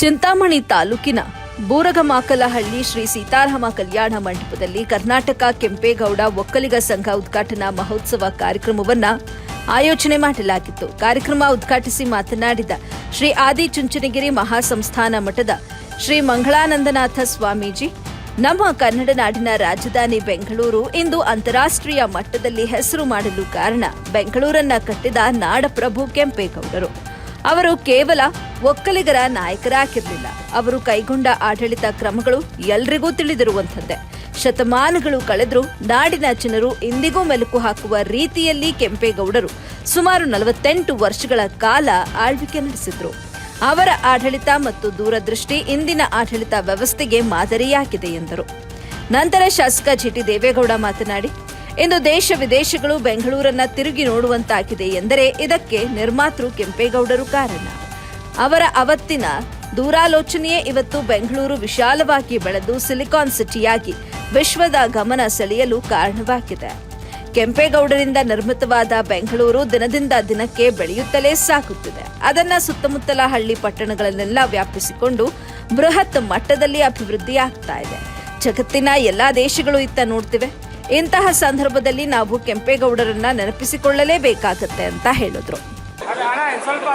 ಚಿಂತಾಮಣಿ ತಾಲೂಕಿನ ಬೂರಗಮಾಕಲಹಳ್ಳಿ ಶ್ರೀ ಸೀತಾರಾಮ ಕಲ್ಯಾಣ ಮಂಟಪದಲ್ಲಿ ಕರ್ನಾಟಕ ಕೆಂಪೇಗೌಡ ಒಕ್ಕಲಿಗ ಸಂಘ ಉದ್ಘಾಟನಾ ಮಹೋತ್ಸವ ಕಾರ್ಯಕ್ರಮವನ್ನು ಆಯೋಜನೆ ಮಾಡಲಾಗಿತ್ತು. ಕಾರ್ಯಕ್ರಮ ಉದ್ಘಾಟಿಸಿ ಮಾತನಾಡಿದ ಶ್ರೀ ಆದಿಚುಂಚನಗಿರಿ ಮಹಾಸಂಸ್ಥಾನ ಮಠದ ಶ್ರೀ ಮಂಗಳಾನಂದನಾಥ ಸ್ವಾಮೀಜಿ, ನಮ್ಮ ಕನ್ನಡ ನಾಡಿನ ರಾಜಧಾನಿ ಬೆಂಗಳೂರು ಇಂದು ಅಂತಾರಾಷ್ಟ್ರೀಯ ಮಟ್ಟದಲ್ಲಿ ಹೆಸರು ಮಾಡಲು ಕಾರಣ ಬೆಂಗಳೂರನ್ನ ಕಟ್ಟಿದ ನಾಡಪ್ರಭು ಕೆಂಪೇಗೌಡರು. ಅವರು ಕೇವಲ ಒಕ್ಕಲಿಗರ ನಾಯಕರಾಗಿರಲಿಲ್ಲ. ಅವರು ಕೈಗೊಂಡ ಆಡಳಿತ ಕ್ರಮಗಳು ಎಲ್ರಿಗೂ ತಿಳಿದಿರುವಂಥದ್ದೇ. ಶತಮಾನಗಳು ಕಳೆದರೂ ನಾಡಿನ ಜನರು ಇಂದಿಗೂ ಮೆಲುಕು ಹಾಕುವ ರೀತಿಯಲ್ಲಿ ಕೆಂಪೇಗೌಡರು ಸುಮಾರು ನಲವತ್ತೆಂಟು ವರ್ಷಗಳ ಕಾಲ ಆಳ್ವಿಕೆ ನಡೆಸಿದ್ರು. ಅವರ ಆಡಳಿತ ಮತ್ತು ದೂರದೃಷ್ಟಿ ಇಂದಿನ ಆಡಳಿತ ವ್ಯವಸ್ಥೆಗೆ ಮಾದರಿಯಾಗಿದೆ ಎಂದರು. ನಂತರ ಶಾಸಕ ಜಿಟಿ ದೇವೇಗೌಡ ಮಾತನಾಡಿ ಇಂದು ದೇಶ ವಿದೇಶಗಳು ಬೆಂಗಳೂರನ್ನ ತಿರುಗಿ ನೋಡುವಂತಾಗಿದೆ ಎಂದರೆ ಇದಕ್ಕೆ ನಿರ್ಮಾತೃ ಕೆಂಪೇಗೌಡರು ಕಾರಣ. ಅವರ ಅವತ್ತಿನ ದೂರಾಲೋಚನೆಯೇ ಇವತ್ತು ಬೆಂಗಳೂರು ವಿಶಾಲವಾಗಿ ಬೆಳೆದು ಸಿಲಿಕಾನ್ ಸಿಟಿಯಾಗಿ ವಿಶ್ವದ ಗಮನ ಸೆಳೆಯಲು ಕಾರಣವಾಗಿದೆ. ಕೆಂಪೇಗೌಡರಿಂದ ನಿರ್ಮಿತವಾದ ಬೆಂಗಳೂರು ದಿನದಿಂದ ದಿನಕ್ಕೆ ಬೆಳೆಯುತ್ತಲೇ ಸಾಗುತ್ತಿದೆ. ಅದನ್ನ ಸುತ್ತಮುತ್ತಲ ಹಳ್ಳಿ ಪಟ್ಟಣಗಳನ್ನೆಲ್ಲ ವ್ಯಾಪಿಸಿಕೊಂಡು ಬೃಹತ್ ಮಟ್ಟದಲ್ಲಿ ಅಭಿವೃದ್ಧಿಯಾಗ್ತಾ ಇದೆ. ಜಗತ್ತಿನ ಎಲ್ಲಾ ದೇಶಗಳು ಇತ್ತ ನೋಡ್ತಿವೆ. ಇಂತಹ ಸಂದರ್ಭದಲ್ಲಿ ನಾವು ಕೆಂಪೇಗೌಡರನ್ನ ನೆನಪಿಸಿಕೊಳ್ಳಲೇಬೇಕಾಗತ್ತೆ ಅಂತ ಹೇಳಿದ್ರು. ಸ್ವಲ್ಪ